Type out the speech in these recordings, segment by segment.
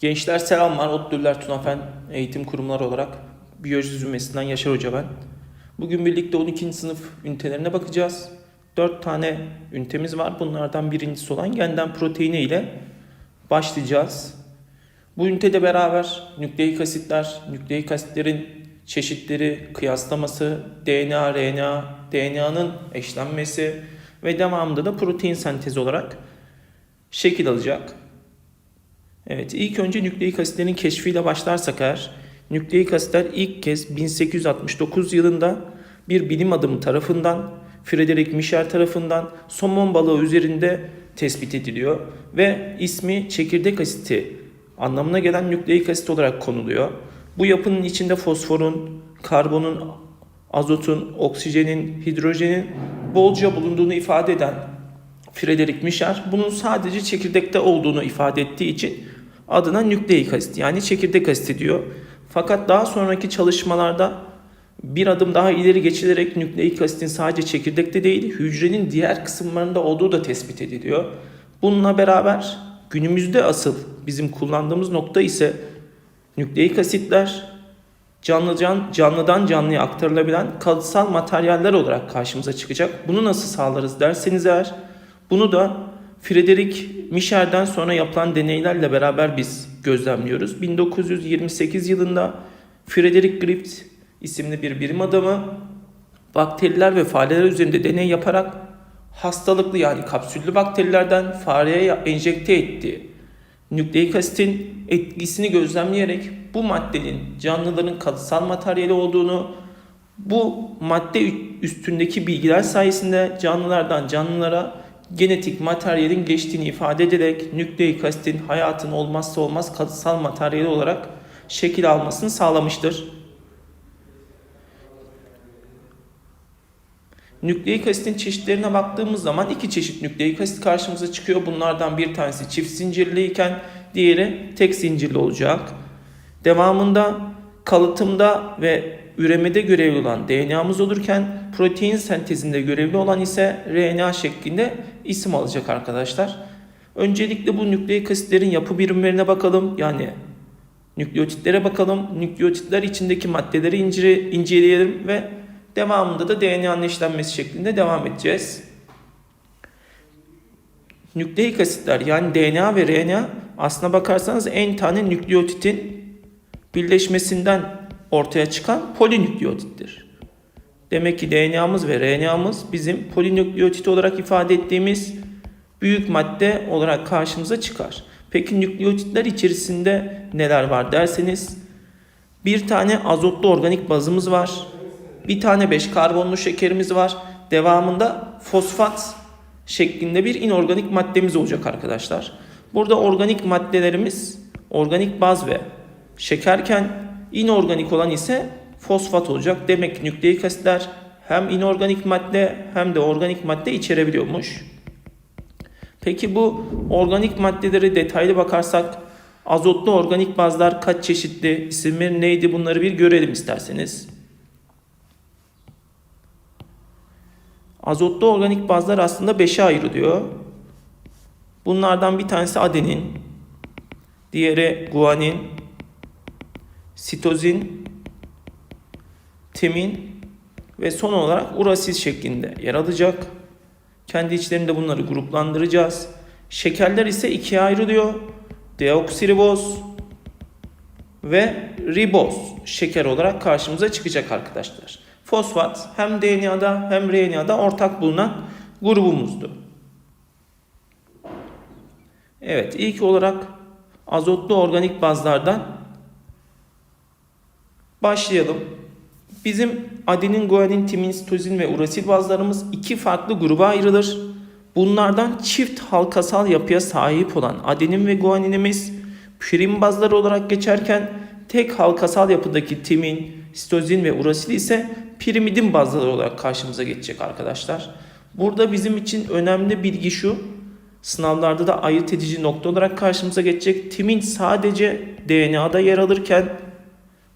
Gençler selamlar. Ottüller Tunafen Eğitim Kurumları olarak Biyoloji Zümresinden Yaşar Hoca ben. Bugün birlikte 12. sınıf ünitelerine bakacağız. 4 tane ünitemiz var. Bunlardan birincisi olan genden proteini ile başlayacağız. Bu ünitede beraber nükleik asitler, nükleik asitlerin çeşitleri, kıyaslaması, DNA, RNA, DNA'nın eşlenmesi ve devamında da protein sentezi olarak şekil alacak. Evet, ilk önce nükleik asitlerin keşfiyle başlarsak eğer, nükleik asitler ilk kez 1869 yılında bir bilim adamı tarafından, Frederick Michel tarafından somon balığı üzerinde tespit ediliyor ve ismi çekirdek asiti anlamına gelen nükleik asit olarak konuluyor. Bu yapının içinde fosforun, karbonun, azotun, oksijenin, hidrojenin bolca bulunduğunu ifade eden Frederick Michel bunun sadece çekirdekte olduğunu ifade ettiği için adına nükleik asit yani çekirdek asiti diyor. Fakat daha sonraki çalışmalarda bir adım daha ileri geçilerek nükleik asitin sadece çekirdekte değil hücrenin diğer kısımlarında olduğu da tespit ediliyor. Bununla beraber günümüzde asıl bizim kullandığımız nokta ise nükleik asitler canlı can, canlıdan canlıya aktarılabilen kalıtsal materyaller olarak karşımıza çıkacak. Bunu nasıl sağlarız derseniz eğer bunu da Frederick Michel'den sonra yapılan deneylerle beraber biz gözlemliyoruz. 1928 yılında Frederick Griffith isimli bir bilim adamı bakteriler ve fareler üzerinde deney yaparak hastalıklı yani kapsüllü bakterilerden fareye enjekte ettiği nükleik asitin etkisini gözlemleyerek bu maddenin canlıların kalıtsal materyali olduğunu, bu madde üstündeki bilgiler sayesinde canlılardan canlılara genetik materyalin geçtiğini ifade ederek nükleik asitin hayatın olmazsa olmaz kalıtsal materyali olarak şekil almasını sağlamıştır. Nükleik asitin çeşitlerine baktığımız zaman iki çeşit nükleik asit karşımıza çıkıyor. Bunlardan bir tanesi çift zincirli iken diğeri tek zincirli olacak. Devamında kalıtımda ve üremede görevli olan DNA'mız olurken protein sentezinde görevli olan ise RNA şeklinde isim alacak arkadaşlar. Öncelikle bu nükleik asitlerin yapı birimlerine bakalım. Yani nükleotitlere bakalım. Nükleotitler içindeki maddeleri incele, inceleyelim ve devamında da DNA'nın eşlenmesi şeklinde devam edeceğiz. Nükleik asitler yani DNA ve RNA aslına bakarsanız en tane nükleotitin birleşmesinden ortaya çıkan polinükleotittir. Demek ki DNA'mız ve RNA'mız bizim polinükleotit olarak ifade ettiğimiz büyük madde olarak karşımıza çıkar. Peki nükleotitler içerisinde neler var derseniz bir tane azotlu organik bazımız var. Bir tane 5 karbonlu şekerimiz var. Devamında fosfat şeklinde bir inorganik maddemiz olacak arkadaşlar. Burada organik maddelerimiz organik baz ve şekerken inorganik olan ise fosfat olacak. Demek ki nükleik asitler hem inorganik madde hem de organik madde içerebiliyormuş. Peki bu organik maddeleri detaylı bakarsak azotlu organik bazlar kaç çeşitli, isimleri neydi bunları bir görelim isterseniz. Azotlu organik bazlar aslında 5'e ayrılıyor. Bunlardan bir tanesi adenin, diğeri guanin, sitozin, timin ve son olarak urasil şeklinde yer alacak. Kendi içlerinde bunları gruplandıracağız. Şekerler ise ikiye ayrılıyor. Deoksiriboz ve riboz şeker olarak karşımıza çıkacak arkadaşlar. Fosfat hem DNA'da hem RNA'da ortak bulunan grubumuzdu. Evet ilk olarak azotlu organik bazlardan başlayalım. Bizim adenin, guanin, timin, sitozin ve urasil bazlarımız iki farklı gruba ayrılır. Bunlardan çift halkasal yapıya sahip olan adenin ve guaninimiz pirim bazları olarak geçerken tek halkasal yapıdaki timin, sitozin ve urasil ise pirimidin bazları olarak karşımıza geçecek arkadaşlar. Burada bizim için önemli bilgi şu. Sınavlarda da ayırt edici nokta olarak karşımıza geçecek. Timin sadece DNA'da yer alırken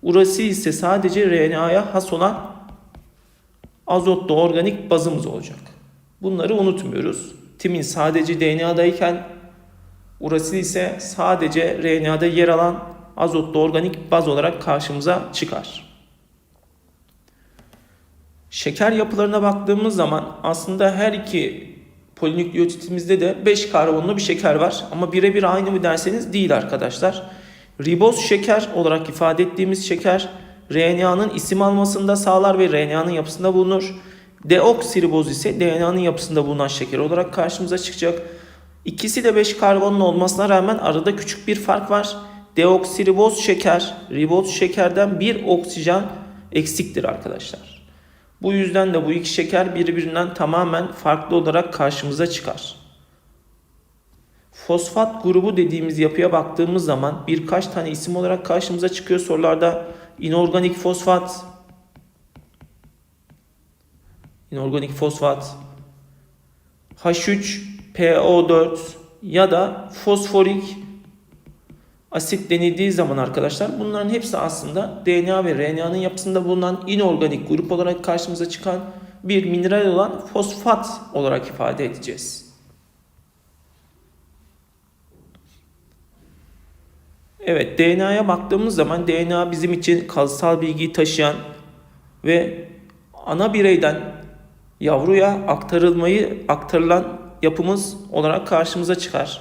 urasil ise sadece RNA'ya has olan azotlu organik bazımız olacak. Bunları unutmuyoruz. Timin sadece DNA'dayken Urasil ise sadece RNA'da yer alan azotlu organik baz olarak karşımıza çıkar. Şeker yapılarına baktığımız zaman aslında her iki polinükleotitimizde de 5 karbonlu bir şeker var. Ama birebir aynı mı derseniz değil arkadaşlar. Riboz şeker olarak ifade ettiğimiz şeker RNA'nın isim almasında sağlar ve RNA'nın yapısında bulunur. Deoksiriboz ise DNA'nın yapısında bulunan şeker olarak karşımıza çıkacak. İkisi de 5 karbonlu olmasına rağmen arada küçük bir fark var. Deoksiriboz şeker, riboz şekerden bir oksijen eksiktir arkadaşlar. Bu yüzden de bu iki şeker birbirinden tamamen farklı olarak karşımıza çıkar. Fosfat grubu dediğimiz yapıya baktığımız zaman birkaç tane isim olarak karşımıza çıkıyor sorularda. İnorganik fosfat, inorganik fosfat, H3PO4 ya da fosforik asit denildiği zaman arkadaşlar bunların hepsi aslında DNA ve RNA'nın yapısında bulunan inorganik grup olarak karşımıza çıkan bir mineral olan fosfat olarak ifade edeceğiz. Evet DNA'ya baktığımız zaman DNA bizim için kalıtsal bilgiyi taşıyan ve ana bireyden yavruya aktarılmayı aktarılan yapımız olarak karşımıza çıkar.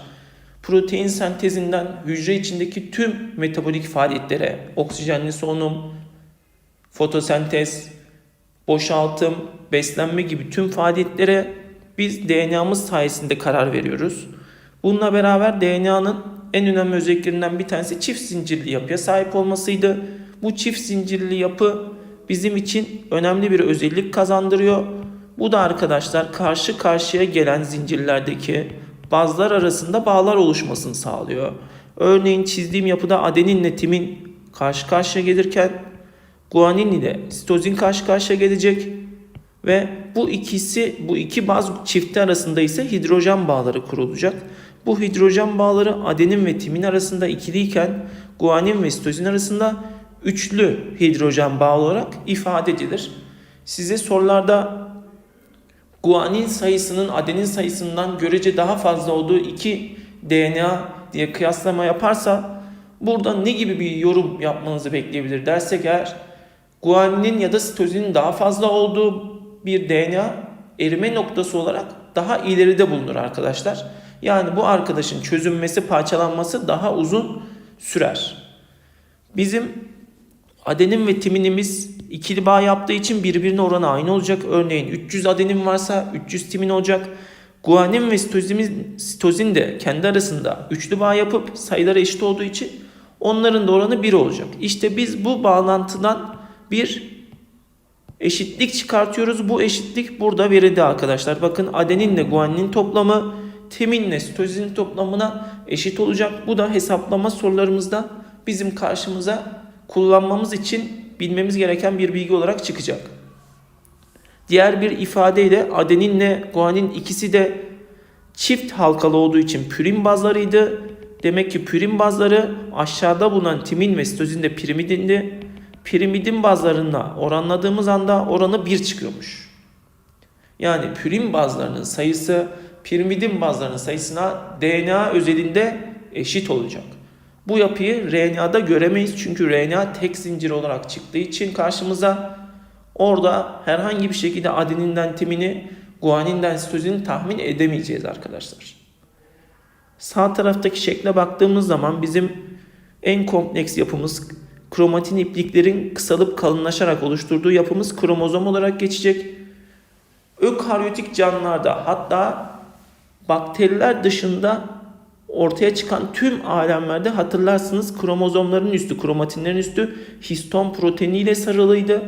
Protein sentezinden hücre içindeki tüm metabolik faaliyetlere, oksijenli solunum, fotosentez, boşaltım, beslenme gibi tüm faaliyetlere biz DNA'mız sayesinde karar veriyoruz. Bununla beraber DNA'nın en önemli özelliklerinden bir tanesi çift zincirli yapıya sahip olmasıydı. Bu çift zincirli yapı bizim için önemli bir özellik kazandırıyor. Bu da arkadaşlar karşı karşıya gelen zincirlerdeki bazlar arasında bağlar oluşmasını sağlıyor. Örneğin çizdiğim yapıda adeninle timin karşı karşıya gelirken guanin ile sitozin karşı karşıya gelecek ve bu ikisi bu iki baz çifti arasında ise hidrojen bağları kurulacak. Bu hidrojen bağları adenin ve timin arasında ikiliyken guanin ve sitozin arasında üçlü hidrojen bağı olarak ifade edilir. Size sorularda guanin sayısının adenin sayısından görece daha fazla olduğu iki DNA diye kıyaslama yaparsa burada ne gibi bir yorum yapmanızı bekleyebilir dersek eğer guaninin ya da sitozinin daha fazla olduğu bir DNA erime noktası olarak daha ileride bulunur arkadaşlar. Yani bu arkadaşın çözünmesi, parçalanması daha uzun sürer. Bizim adenin ve timinimiz ikili bağ yaptığı için birbirine oranı aynı olacak. Örneğin 300 adenin varsa 300 timin olacak. Guanin ve sitozin, de kendi arasında üçlü bağ yapıp sayıları eşit olduğu için onların da oranı 1 olacak. İşte biz bu bağlantıdan bir eşitlik çıkartıyoruz. Bu eşitlik burada verildi arkadaşlar. Bakın adeninle guaninin toplamı timinle sitozinin toplamına eşit olacak. Bu da hesaplama sorularımızda bizim karşımıza kullanmamız için bilmemiz gereken bir bilgi olarak çıkacak. Diğer bir ifadeyle adeninle guanin ikisi de çift halkalı olduğu için pürin bazlarıydı. Demek ki pürin bazları aşağıda bulunan timin ve sitozin pirimidindi. Pirimidin bazlarına oranladığımız anda oranı 1 çıkıyormuş. Yani pürin bazlarının sayısı pirimidin bazlarının sayısına DNA özelinde eşit olacak. Bu yapıyı RNA'da göremeyiz çünkü RNA tek zincir olarak çıktığı için karşımıza orada herhangi bir şekilde adeninden timini, guaninden sitozini tahmin edemeyeceğiz arkadaşlar. Sağ taraftaki şekle baktığımız zaman bizim en kompleks yapımız kromatin ipliklerin kısalıp kalınlaşarak oluşturduğu yapımız kromozom olarak geçecek. Ökaryotik canlılarda hatta bakteriler dışında ortaya çıkan tüm alemlerde hatırlarsınız kromozomların üstü, kromatinlerin üstü histon proteiniyle sarılıydı.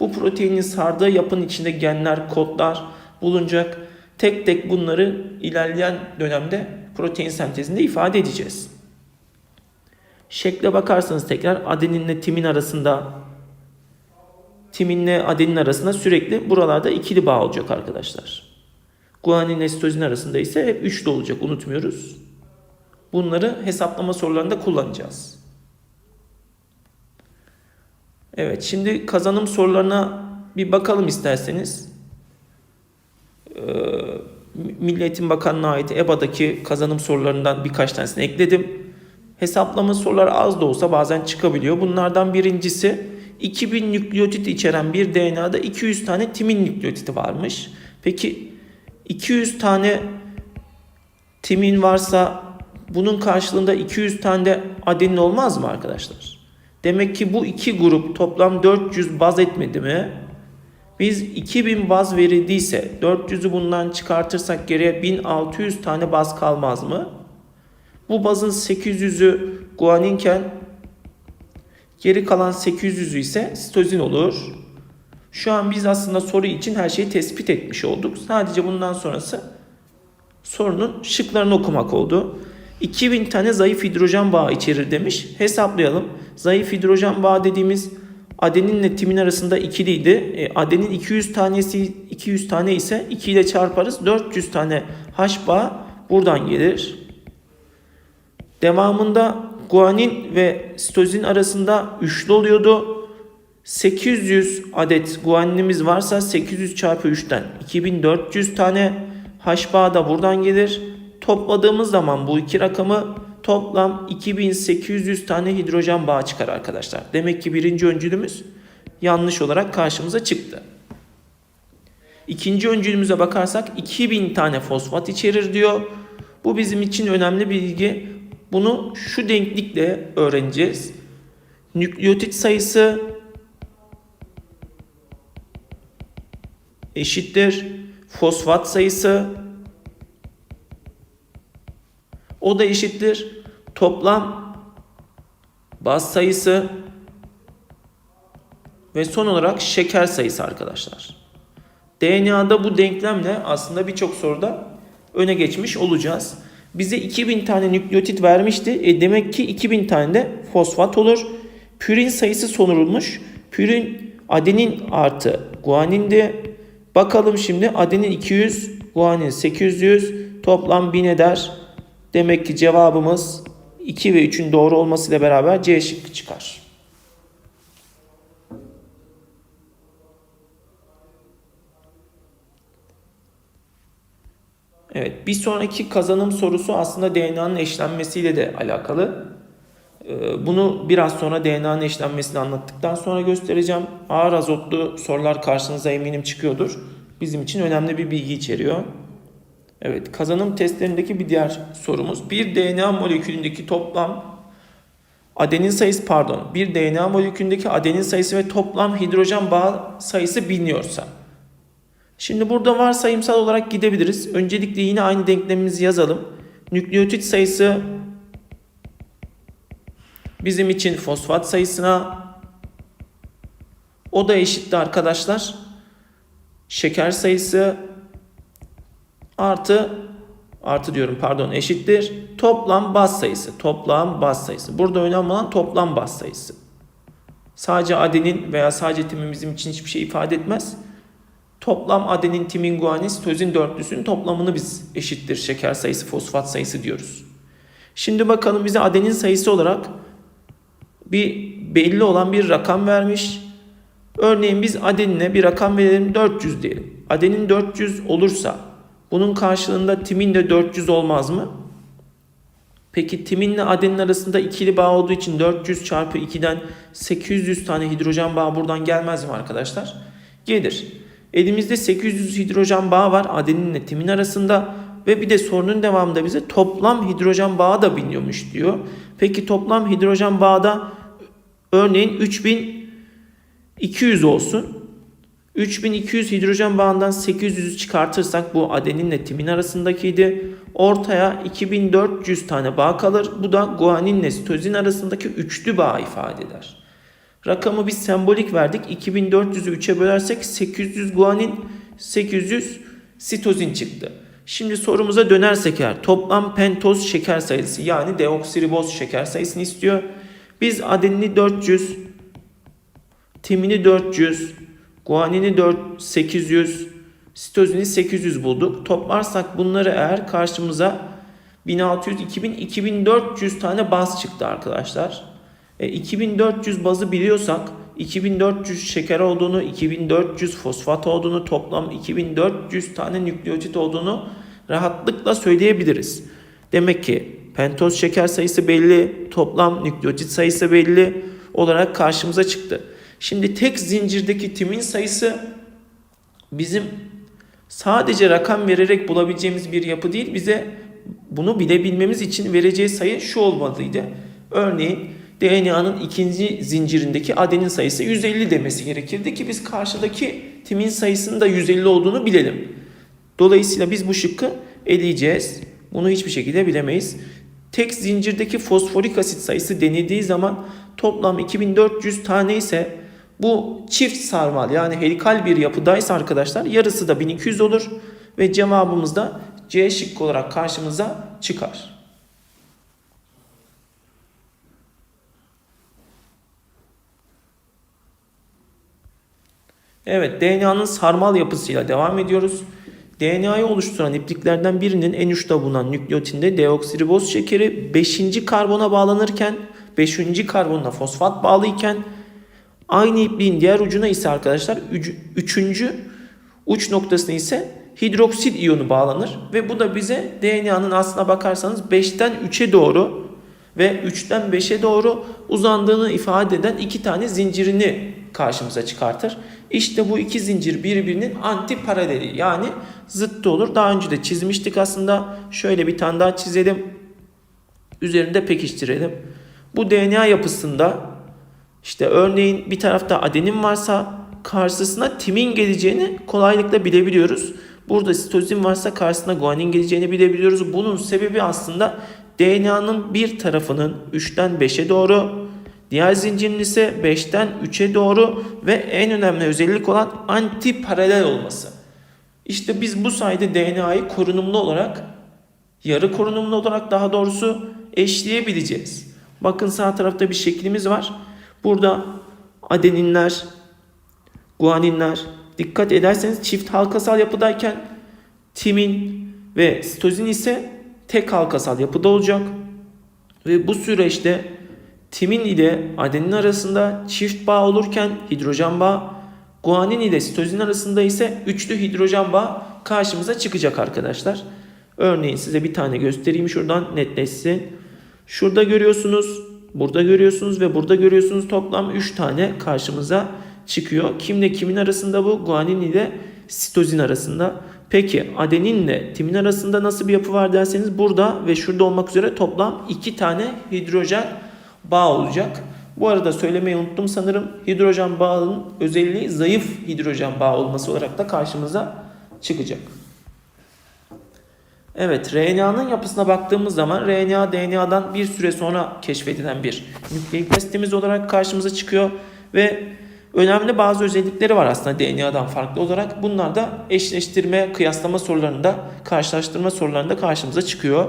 Bu proteinin sardığı yapının içinde genler, kodlar bulunacak. Tek tek bunları ilerleyen dönemde protein sentezinde ifade edeceğiz. Şekle bakarsanız tekrar adeninle timin arasında timinle adenin arasında sürekli buralarda ikili bağ olacak arkadaşlar. Guanin ile sitozin arasında ise hep üçlü olacak unutmuyoruz. Bunları hesaplama sorularında kullanacağız. Evet şimdi kazanım sorularına bir bakalım isterseniz. Ee, Milli Eğitim Bakanlığı'na ait EBA'daki kazanım sorularından birkaç tanesini ekledim. Hesaplama soruları az da olsa bazen çıkabiliyor. Bunlardan birincisi 2000 nükleotit içeren bir DNA'da 200 tane timin nükleotidi varmış. Peki 200 tane timin varsa bunun karşılığında 200 tane de adenin olmaz mı arkadaşlar? Demek ki bu iki grup toplam 400 baz etmedi mi? Biz 2000 baz verildiyse 400'ü bundan çıkartırsak geriye 1600 tane baz kalmaz mı? Bu bazın 800'ü guaninken geri kalan 800'ü ise sitozin olur. Şu an biz aslında soru için her şeyi tespit etmiş olduk. Sadece bundan sonrası sorunun şıklarını okumak oldu. 2000 tane zayıf hidrojen bağı içerir demiş. Hesaplayalım. Zayıf hidrojen bağı dediğimiz adeninle timin arasında ikiliydi. E, adenin 200 tanesi 200 tane ise 2 ile çarparız. 400 tane H bağı buradan gelir. Devamında guanin ve sitozin arasında üçlü oluyordu. 800 adet guaninimiz varsa 800 çarpı 3'ten 2400 tane H bağı da buradan gelir. Topladığımız zaman bu iki rakamı toplam 2800 tane hidrojen bağı çıkar arkadaşlar. Demek ki birinci öncülümüz yanlış olarak karşımıza çıktı. İkinci öncülümüze bakarsak 2000 tane fosfat içerir diyor. Bu bizim için önemli bilgi. Bunu şu denklikle öğreneceğiz. Nükleotit sayısı eşittir fosfat sayısı o da eşittir toplam baz sayısı ve son olarak şeker sayısı arkadaşlar. DNA'da bu denklemle aslında birçok soruda öne geçmiş olacağız. Bize 2000 tane nükleotit vermişti. E demek ki 2000 tane de fosfat olur. Pürin sayısı sorulmuş. Pürin adenin artı guanindi. Bakalım şimdi adenin 200, guanin 800, toplam 1000 eder. Demek ki cevabımız 2 ve 3'ün doğru olmasıyla beraber C şıkkı çıkar. Evet, bir sonraki kazanım sorusu aslında DNA'nın eşlenmesiyle de alakalı. Ee, Bunu biraz sonra DNA'nın eşlenmesini anlattıktan sonra göstereceğim. Ağır azotlu sorular karşınıza eminim çıkıyordur. Bizim için önemli bir bilgi içeriyor. Evet, kazanım testlerindeki bir diğer sorumuz. Bir DNA molekülündeki toplam adenin sayısı pardon, bir DNA molekülündeki adenin sayısı ve toplam hidrojen bağ sayısı biliniyorsa. Şimdi burada varsayımsal olarak gidebiliriz. Öncelikle yine aynı denklemimizi yazalım. Nükleotit sayısı bizim için fosfat sayısına o da eşitti arkadaşlar. Şeker sayısı artı artı diyorum pardon eşittir toplam baz sayısı. Toplam baz sayısı. Burada önemli olan toplam baz sayısı. Sadece adenin veya sadece timin bizim için hiçbir şey ifade etmez. Toplam adenin, timin, guanin, sitozin dörtlüsünün toplamını biz eşittir şeker sayısı, fosfat sayısı diyoruz. Şimdi bakalım bize adenin sayısı olarak bir belli olan bir rakam vermiş. Örneğin biz adenine bir rakam verelim 400 diyelim. Adenin 400 olursa bunun karşılığında timin de 400 olmaz mı? Peki timinle adenin arasında ikili bağ olduğu için 400 çarpı 2'den 800 tane hidrojen bağı buradan gelmez mi arkadaşlar? Gelir. Elimizde 800 hidrojen bağı var adeninle timin arasında ve bir de sorunun devamında bize toplam hidrojen bağı da biliniyormuş diyor. Peki toplam hidrojen bağı da örneğin 3200 olsun. 3200 hidrojen bağından 800'ü çıkartırsak bu adeninle timin arasındakiydi. Ortaya 2400 tane bağ kalır. Bu da guaninle sitozin arasındaki üçlü bağ ifade eder. Rakamı biz sembolik verdik. 2400'ü 3'e bölersek 800 guanin, 800 sitozin çıktı. Şimdi sorumuza dönersek eğer toplam pentoz şeker sayısı yani deoksiriboz şeker sayısını istiyor. Biz adenini 400, timini 400, guanini 4, 800, sitozini 800 bulduk. Toplarsak bunları eğer karşımıza 1600, 2000, 2400 tane baz çıktı arkadaşlar. E, 2400 bazı biliyorsak 2400 şeker olduğunu, 2400 fosfat olduğunu, toplam 2400 tane nükleotit olduğunu rahatlıkla söyleyebiliriz. Demek ki pentoz şeker sayısı belli, toplam nükleotit sayısı belli olarak karşımıza çıktı. Şimdi tek zincirdeki timin sayısı bizim sadece rakam vererek bulabileceğimiz bir yapı değil. Bize bunu bilebilmemiz için vereceği sayı şu olmalıydı. Örneğin DNA'nın ikinci zincirindeki adenin sayısı 150 demesi gerekirdi ki biz karşıdaki timin sayısının da 150 olduğunu bilelim. Dolayısıyla biz bu şıkkı eleyeceğiz. Bunu hiçbir şekilde bilemeyiz. Tek zincirdeki fosforik asit sayısı denildiği zaman toplam 2400 tane ise bu çift sarmal yani helikal bir yapıdaysa arkadaşlar yarısı da 1200 olur ve cevabımız da C şıkkı olarak karşımıza çıkar. Evet DNA'nın sarmal yapısıyla devam ediyoruz. DNA'yı oluşturan ipliklerden birinin en uçta bulunan nükleotinde deoksiriboz şekeri 5. karbona bağlanırken 5. karbonla fosfat bağlıyken aynı ipliğin diğer ucuna ise arkadaşlar 3. uç noktasına ise hidroksit iyonu bağlanır ve bu da bize DNA'nın aslına bakarsanız 5'ten 3'e doğru ve 3'ten 5'e doğru uzandığını ifade eden iki tane zincirini karşımıza çıkartır. İşte bu iki zincir birbirinin anti paraleli yani zıttı olur. Daha önce de çizmiştik aslında. Şöyle bir tane daha çizelim. Üzerinde pekiştirelim. Bu DNA yapısında işte örneğin bir tarafta adenin varsa karşısına timin geleceğini kolaylıkla bilebiliyoruz. Burada sitozin varsa karşısına guanin geleceğini bilebiliyoruz. Bunun sebebi aslında DNA'nın bir tarafının 3'ten 5'e doğru, diğer zincirin ise 5'ten 3'e doğru ve en önemli özellik olan anti paralel olması. İşte biz bu sayede DNA'yı korunumlu olarak, yarı korunumlu olarak daha doğrusu eşleyebileceğiz. Bakın sağ tarafta bir şeklimiz var. Burada adeninler, guaninler dikkat ederseniz çift halkasal yapıdayken timin ve sitozin ise tek halkasal yapıda olacak. Ve bu süreçte timin ile adenin arasında çift bağ olurken hidrojen bağ, guanin ile sitozin arasında ise üçlü hidrojen bağ karşımıza çıkacak arkadaşlar. Örneğin size bir tane göstereyim şuradan netleşsin. Şurada görüyorsunuz, burada görüyorsunuz ve burada görüyorsunuz toplam 3 tane karşımıza çıkıyor. Kimle kimin arasında bu? Guanin ile sitozin arasında. Peki adeninle timin arasında nasıl bir yapı var derseniz burada ve şurada olmak üzere toplam 2 tane hidrojen bağ olacak. Bu arada söylemeyi unuttum sanırım. Hidrojen bağının özelliği zayıf hidrojen bağı olması olarak da karşımıza çıkacak. Evet, RNA'nın yapısına baktığımız zaman RNA DNA'dan bir süre sonra keşfedilen bir nükleik asitimiz olarak karşımıza çıkıyor ve önemli bazı özellikleri var aslında DNA'dan farklı olarak. Bunlar da eşleştirme, kıyaslama sorularında, karşılaştırma sorularında karşımıza çıkıyor.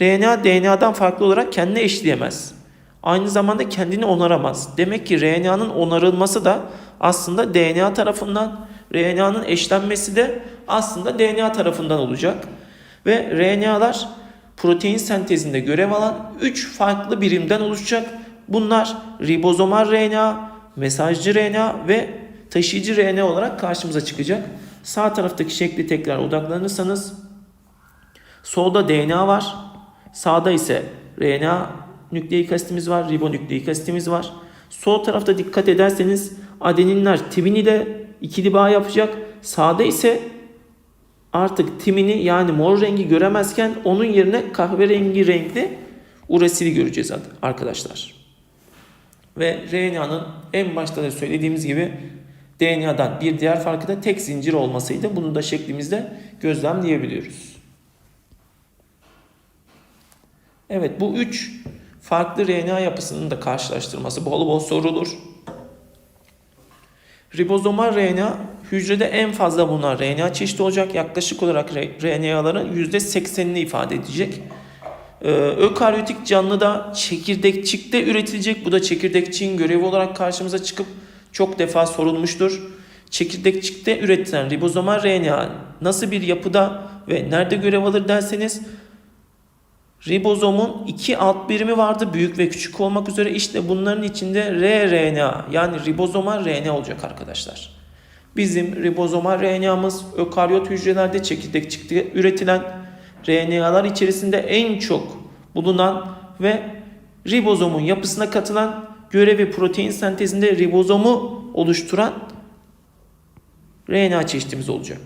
RNA DNA'dan farklı olarak kendini eşleyemez. Aynı zamanda kendini onaramaz. Demek ki RNA'nın onarılması da aslında DNA tarafından, RNA'nın eşlenmesi de aslında DNA tarafından olacak. Ve RNA'lar protein sentezinde görev alan 3 farklı birimden oluşacak. Bunlar ribozomal RNA, mesajcı RNA ve taşıyıcı RNA olarak karşımıza çıkacak. Sağ taraftaki şekli tekrar odaklanırsanız solda DNA var. Sağda ise RNA nükleik asitimiz var, ribonükleik asitimiz var. Sol tarafta dikkat ederseniz adeninler timin ile ikili bağ yapacak. Sağda ise artık timini yani mor rengi göremezken onun yerine kahverengi renkli urasili göreceğiz arkadaşlar. Ve RNA'nın en başta da söylediğimiz gibi DNA'dan bir diğer farkı da tek zincir olmasıydı. Bunu da şeklimizde gözlemleyebiliyoruz. Evet bu üç farklı RNA yapısının da karşılaştırması bol bol sorulur. Ribozomal RNA hücrede en fazla bulunan RNA çeşidi olacak. Yaklaşık olarak RNA'ların %80'ini ifade edecek. Ee, ökaryotik canlıda çekirdekçikte üretilecek. Bu da çekirdekçiğin görevi olarak karşımıza çıkıp çok defa sorulmuştur. Çekirdekçikte üretilen ribozomal RNA nasıl bir yapıda ve nerede görev alır derseniz ribozomun iki alt birimi vardı büyük ve küçük olmak üzere işte bunların içinde rRNA yani ribozomal RNA olacak arkadaşlar. Bizim ribozomal RNA'mız ökaryot hücrelerde çekirdekçikte üretilen RNA'lar içerisinde en çok bulunan ve ribozomun yapısına katılan görevi protein sentezinde ribozomu oluşturan RNA çeşitimiz olacak.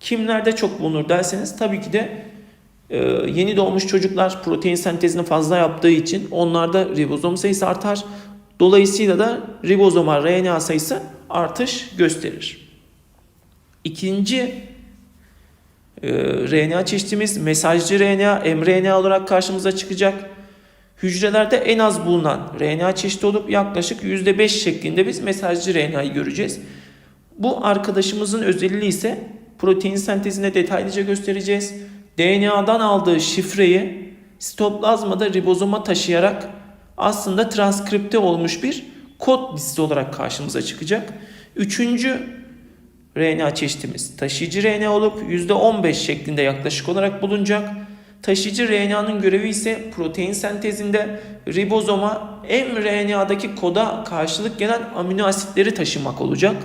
Kimlerde çok bulunur derseniz tabii ki de e, yeni doğmuş çocuklar protein sentezini fazla yaptığı için onlarda ribozom sayısı artar. Dolayısıyla da ribozoma RNA sayısı artış gösterir. İkinci RNA çeşitimiz mesajcı RNA, mRNA olarak karşımıza çıkacak. Hücrelerde en az bulunan RNA çeşidi olup yaklaşık %5 şeklinde biz mesajcı RNA'yı göreceğiz. Bu arkadaşımızın özelliği ise protein sentezine detaylıca göstereceğiz. DNA'dan aldığı şifreyi sitoplazmada ribozoma taşıyarak aslında transkripte olmuş bir kod dizisi olarak karşımıza çıkacak. Üçüncü RNA çeşitimiz taşıyıcı RNA olup %15 şeklinde yaklaşık olarak bulunacak. Taşıyıcı RNA'nın görevi ise protein sentezinde ribozoma mRNA'daki koda karşılık gelen amino asitleri taşımak olacak.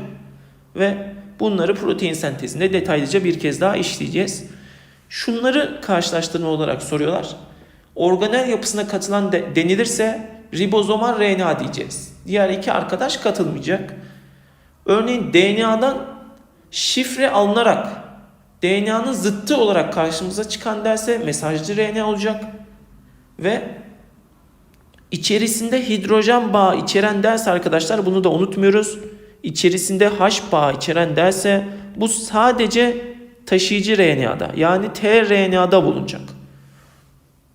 Ve bunları protein sentezinde detaylıca bir kez daha işleyeceğiz. Şunları karşılaştırma olarak soruyorlar. Organel yapısına katılan de, denilirse ribozoma RNA diyeceğiz. Diğer iki arkadaş katılmayacak. Örneğin DNA'dan şifre alınarak DNA'nın zıttı olarak karşımıza çıkan derse mesajcı RNA olacak. Ve içerisinde hidrojen bağı içeren ders arkadaşlar bunu da unutmuyoruz. İçerisinde H bağı içeren derse bu sadece taşıyıcı RNA'da yani tRNA'da bulunacak.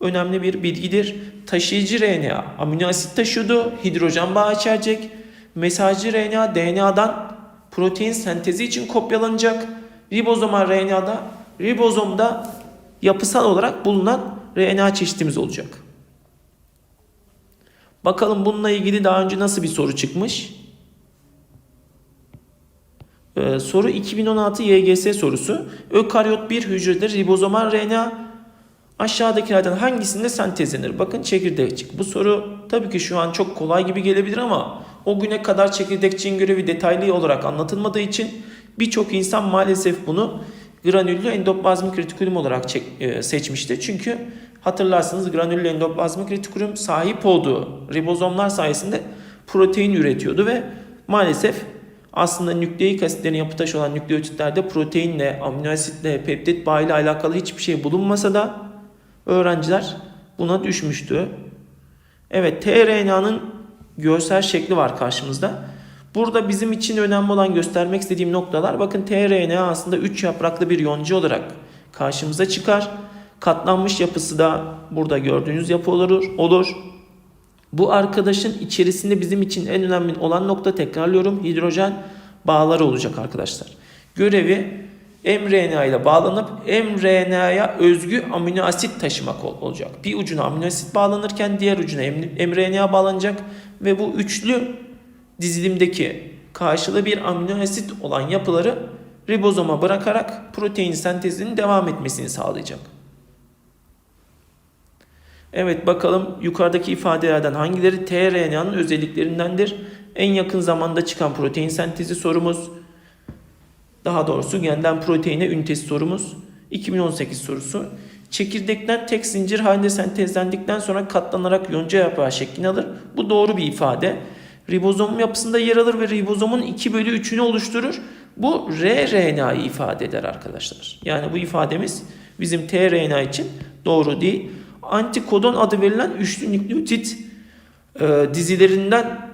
Önemli bir bilgidir. Taşıyıcı RNA amino asit taşıyordu, hidrojen bağı içerecek. Mesajcı RNA DNA'dan protein sentezi için kopyalanacak. Ribozomal RNA'da ribozomda yapısal olarak bulunan RNA çeşitimiz olacak. Bakalım bununla ilgili daha önce nasıl bir soru çıkmış? Ee, soru 2016 YGS sorusu. Ökaryot bir hücrede ribozomal RNA aşağıdakilerden hangisinde sentezlenir? Bakın çekirdekçik. Bu soru tabii ki şu an çok kolay gibi gelebilir ama o güne kadar çekirdekçiğin görevi detaylı olarak anlatılmadığı için birçok insan maalesef bunu granüllü endoplazmik retikulum olarak çek, e, seçmişti. Çünkü hatırlarsınız granüllü endoplazmik retikulum sahip olduğu ribozomlar sayesinde protein üretiyordu ve maalesef aslında nükleik asitlerin yapı taşı olan nükleotitlerde proteinle, amino asitle, peptit bağıyla alakalı hiçbir şey bulunmasa da öğrenciler buna düşmüştü. Evet tRNA'nın görsel şekli var karşımızda. Burada bizim için önemli olan göstermek istediğim noktalar bakın tRNA aslında 3 yapraklı bir yonca olarak karşımıza çıkar. Katlanmış yapısı da burada gördüğünüz yapı olur. olur. Bu arkadaşın içerisinde bizim için en önemli olan nokta tekrarlıyorum hidrojen bağları olacak arkadaşlar. Görevi mRNA ile bağlanıp mRNA'ya özgü amino asit taşımak olacak. Bir ucuna amino asit bağlanırken diğer ucuna mRNA bağlanacak ve bu üçlü dizilimdeki karşılığı bir amino asit olan yapıları ribozoma bırakarak protein sentezinin devam etmesini sağlayacak. Evet bakalım yukarıdaki ifadelerden hangileri tRNA'nın özelliklerindendir? En yakın zamanda çıkan protein sentezi sorumuz. Daha doğrusu genden proteine ünitesi sorumuz. 2018 sorusu. Çekirdekten tek zincir halinde sentezlendikten sonra katlanarak yonca yaprağı şeklini alır. Bu doğru bir ifade. Ribozom yapısında yer alır ve ribozomun 2 bölü 3'ünü oluşturur. Bu rRNA'yı ifade eder arkadaşlar. Yani bu ifademiz bizim tRNA için doğru değil antikodon adı verilen üçlü nükleotit e, dizilerinden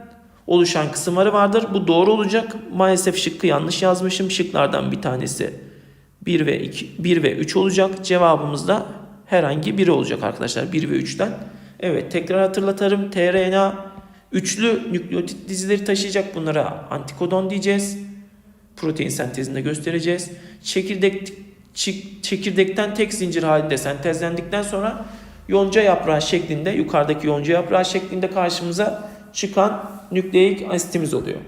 oluşan kısımları vardır. Bu doğru olacak. Maalesef şıkkı yanlış yazmışım. Şıklardan bir tanesi 1 ve 2 1 ve 3 olacak. Cevabımız da herhangi biri olacak arkadaşlar. 1 ve 3'ten. Evet tekrar hatırlatarım. tRNA üçlü nükleotit dizileri taşıyacak. Bunlara antikodon diyeceğiz. Protein sentezinde göstereceğiz. Çekirdek çekirdekten tek zincir halinde sentezlendikten sonra yonca yaprağı şeklinde yukarıdaki yonca yaprağı şeklinde karşımıza çıkan nükleik asitimiz oluyor.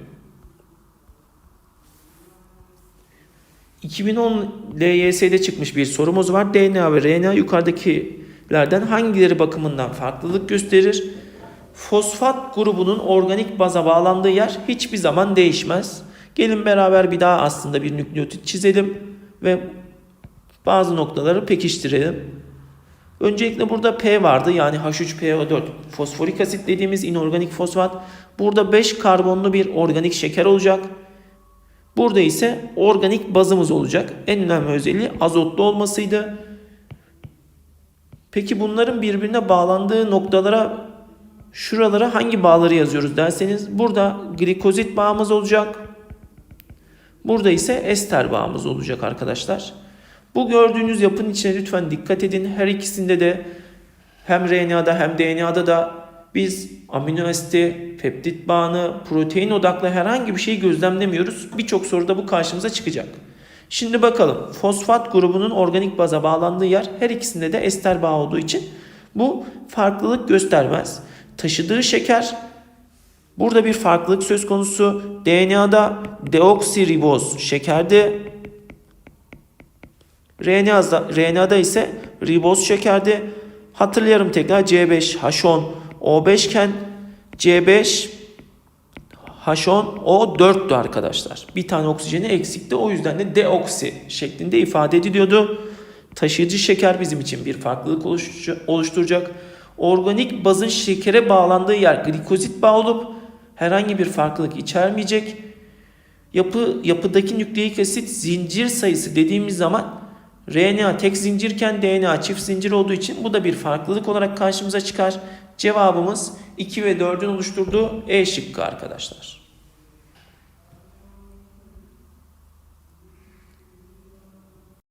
2010 LYS'de çıkmış bir sorumuz var. DNA ve RNA yukarıdakilerden hangileri bakımından farklılık gösterir? Fosfat grubunun organik baza bağlandığı yer hiçbir zaman değişmez. Gelin beraber bir daha aslında bir nükleotit çizelim ve bazı noktaları pekiştirelim. Öncelikle burada P vardı yani H3PO4 fosforik asit dediğimiz inorganik fosfat. Burada 5 karbonlu bir organik şeker olacak. Burada ise organik bazımız olacak. En önemli özelliği azotlu olmasıydı. Peki bunların birbirine bağlandığı noktalara şuralara hangi bağları yazıyoruz derseniz burada glikozit bağımız olacak. Burada ise ester bağımız olacak arkadaşlar. Bu gördüğünüz yapının içine lütfen dikkat edin. Her ikisinde de hem RNA'da hem DNA'da da biz amino asiti, peptit bağını, protein odaklı herhangi bir şeyi gözlemlemiyoruz. Birçok soruda bu karşımıza çıkacak. Şimdi bakalım fosfat grubunun organik baza bağlandığı yer her ikisinde de ester bağ olduğu için bu farklılık göstermez. Taşıdığı şeker burada bir farklılık söz konusu. DNA'da deoksiriboz şekerde RNA'da, RNA'da ise riboz şekerde. Hatırlayalım tekrar C5 H10 O5 iken C5 H10 O4'tü arkadaşlar. Bir tane oksijeni eksikti. O yüzden de deoksi şeklinde ifade ediliyordu. Taşıyıcı şeker bizim için bir farklılık oluştu- oluşturacak. Organik bazın şekere bağlandığı yer glikozit bağ olup herhangi bir farklılık içermeyecek. Yapı yapıdaki nükleik asit zincir sayısı dediğimiz zaman RNA tek zincirken DNA çift zincir olduğu için bu da bir farklılık olarak karşımıza çıkar. Cevabımız 2 ve 4'ün oluşturduğu E şıkkı arkadaşlar.